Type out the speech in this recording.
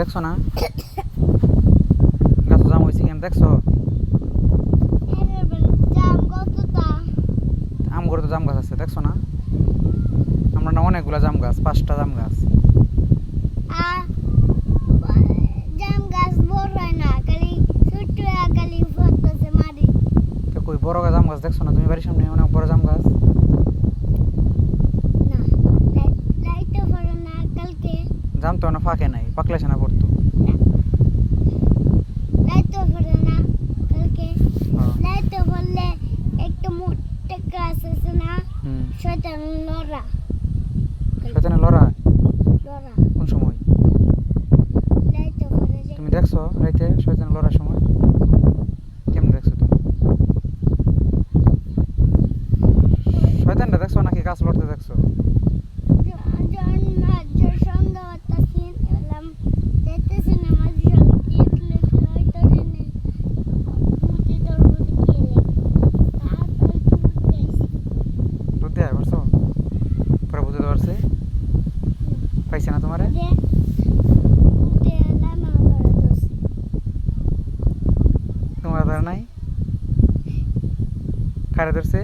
দেখছ না? গাছ জাম হয়েছে কেন দেখছ? আম করে তো জাম গাছ আছে, দেখছ না? আমরা না অনেকগুলা জাম গাছ, পাঁচটা জাম গাছ। বড় জাম গাছ দেখছ না? তুমি বাড়ির সামনে অনেক বড় জাম গাছ না লাইটও পড়ে না কালকে জাম তো না ফাঁকে নাই পাকলে না পড়তো শয়তানের লড়া। কোন সময়? তুমি দেখছ রাইতে শয়তানের লড়ার সময়? কেমন দেখছ তুমি? শয়তানটা দেখছ নাকি গাছ লড়তে দেখছ? পরে বুঝতে পারছে? পাইছে না তোমারে? তোমার ধরে নাই? কারে ধরছে?